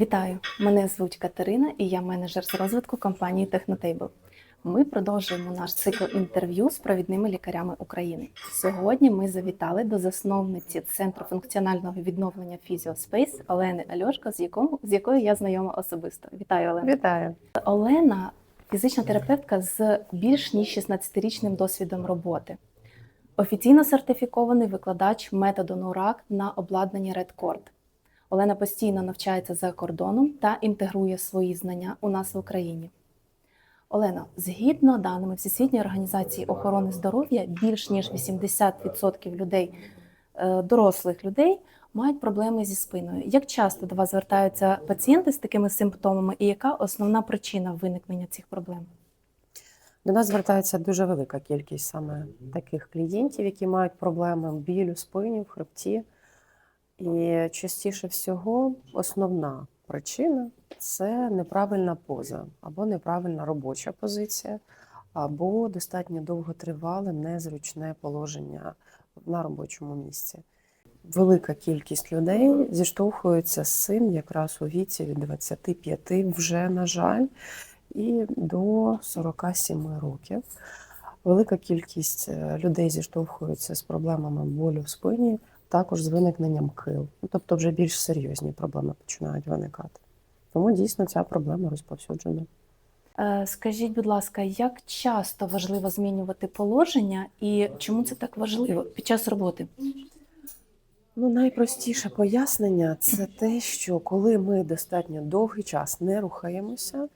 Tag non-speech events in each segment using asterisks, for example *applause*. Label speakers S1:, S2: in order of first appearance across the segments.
S1: Вітаю! Мене звуть Катерина і я менеджер з розвитку компанії Технотейбл. Ми продовжуємо наш цикл інтерв'ю з провідними лікарями України. Сьогодні ми завітали до засновниці Центру функціонального відновлення Фізіоспейс Олени Альошко, з якому з якою я знайома особисто. Вітаю, Олена.
S2: Вітаю.
S1: Олена фізична терапевтка з більш ніж 16-річним досвідом роботи. Офіційно сертифікований викладач методу НУРАК на обладнанні RedCord. Олена постійно навчається за кордоном та інтегрує свої знання у нас в Україні. Олена, згідно даними Всесвітньої організації охорони здоров'я, більш ніж 80% людей, е, дорослих людей, мають проблеми зі спиною. Як часто до вас звертаються пацієнти з такими симптомами, і яка основна причина виникнення цих проблем?
S2: До нас звертається дуже велика кількість саме таких клієнтів, які мають проблеми біль у спині, в хребті. І частіше всього основна причина це неправильна поза або неправильна робоча позиція, або достатньо довготривале, незручне положення на робочому місці. Велика кількість людей зіштовхується з цим якраз у віці від 25 вже, на жаль, і до 47 років. Велика кількість е, людей зіштовхується з проблемами болю в спині, також з виникненням кил. Ну, Тобто вже більш серйозні проблеми починають виникати. Тому дійсно ця проблема розповсюджена.
S1: Е, Скажіть, будь ласка, як часто важливо змінювати положення і чому це так важливо під час роботи?
S2: Ну, найпростіше пояснення це те, що коли ми достатньо довгий час не рухаємося,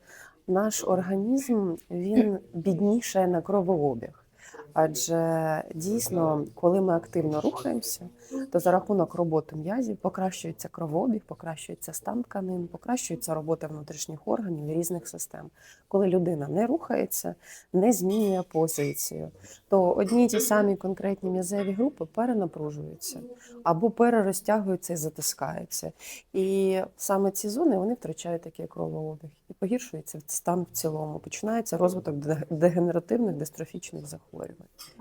S2: наш організм він бідніше на кровообіг. Адже дійсно, коли ми активно рухаємося, то за рахунок роботи м'язів покращується кровообіг, покращується стан тканин, покращується робота внутрішніх органів і різних систем. Коли людина не рухається, не змінює позицію, то одні й ті самі конкретні м'язеві групи перенапружуються або перерозтягуються і затискаються. І саме ці зони вони втрачають такий кровообіг і погіршується стан в цілому. Починається розвиток дегенеративних дистрофічних захворювань,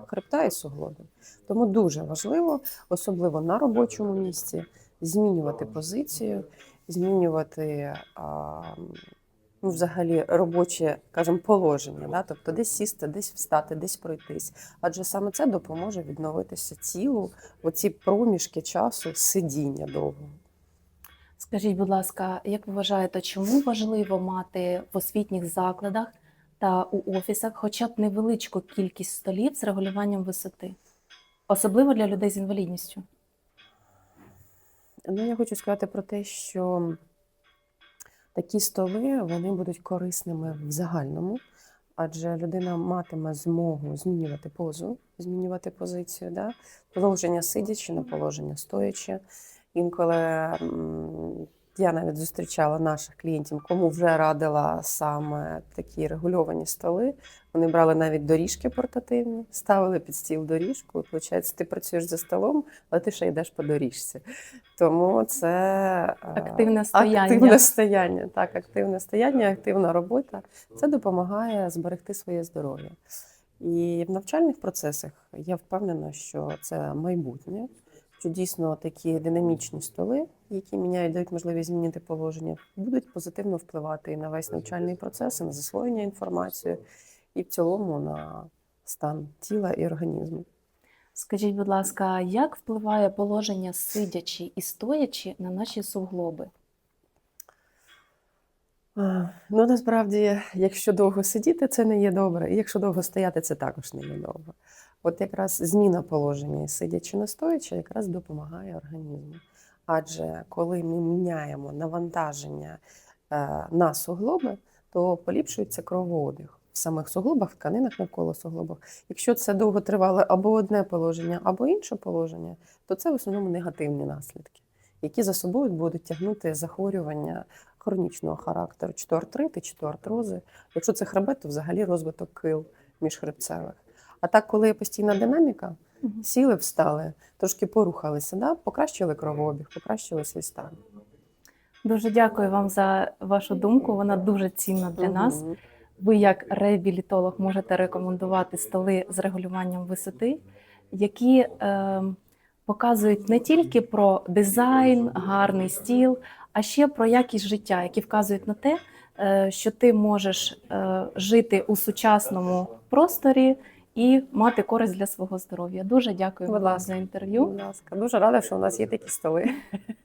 S2: хребта і суглобів. Тому дуже важливо, особливо на робочому місці, змінювати позицію, змінювати а, ну, взагалі робоче, кажемо, положення, да? тобто десь сісти, десь встати, десь пройтись. Адже саме це допоможе відновитися тілу в оці проміжки часу сидіння довго.
S1: Скажіть, будь ласка, як ви вважаєте, чому важливо мати в освітніх закладах та у офісах хоча б невеличку кількість столів з регулюванням висоти, особливо для людей з інвалідністю?
S2: Ну, я хочу сказати про те, що такі столи вони будуть корисними в загальному, адже людина матиме змогу змінювати позу, змінювати позицію, да? положення сидячи на положення стоячи. Інколи я навіть зустрічала наших клієнтів, кому вже радила саме такі регульовані столи. Вони брали навіть доріжки портативні, ставили під стіл доріжку. І, виходить, ти працюєш за столом, але ти ще йдеш по доріжці. Тому це е,
S1: Активне стояння.
S2: Активне стояння, так, активне стояння, активна робота. Це допомагає зберегти своє здоров'я. І в навчальних процесах я впевнена, що це майбутнє, що дійсно такі динамічні столи, які міняють, дають можливість змінити положення, будуть позитивно впливати і на весь навчальний процес, і на засвоєння інформації, і в цілому на стан тіла і організму.
S1: Скажіть, будь ласка, як впливає положення сидячи і стоячи на наші суглоби?
S2: Ну, насправді, якщо довго сидіти, це не є добре. І якщо довго стояти, це також не є добре. От якраз зміна положення сидячи на стоячи, якраз допомагає організму. Адже коли ми міняємо навантаження е, на суглоби, то поліпшується кровообіг в самих суглобах, в тканинах навколо суглобах. Якщо це довго тривало або одне положення, або інше положення, то це в основному негативні наслідки, які за собою будуть тягнути захворювання хронічного характеру, чи то артрити, чи то артрози. Якщо це хребет, то взагалі розвиток кил міжхребцевих. А так, коли постійна динаміка, сіли, встали, трошки порухалися, да? покращили кровообіг, покращили свій стан.
S1: Дуже дякую вам за вашу думку. Вона дуже цінна для нас. Ви, як реабілітолог, можете рекомендувати столи з регулюванням висоти, які е, показують не тільки про дизайн, гарний стіл, а ще про якість життя, які вказують на те, е, що ти можеш е, жити у сучасному просторі і мати користь для свого здоров'я. Дуже дякую
S2: Будь
S1: вам
S2: ласка.
S1: за інтерв'ю.
S2: Будь ласка, дуже рада, що у нас є такі столи. *laughs*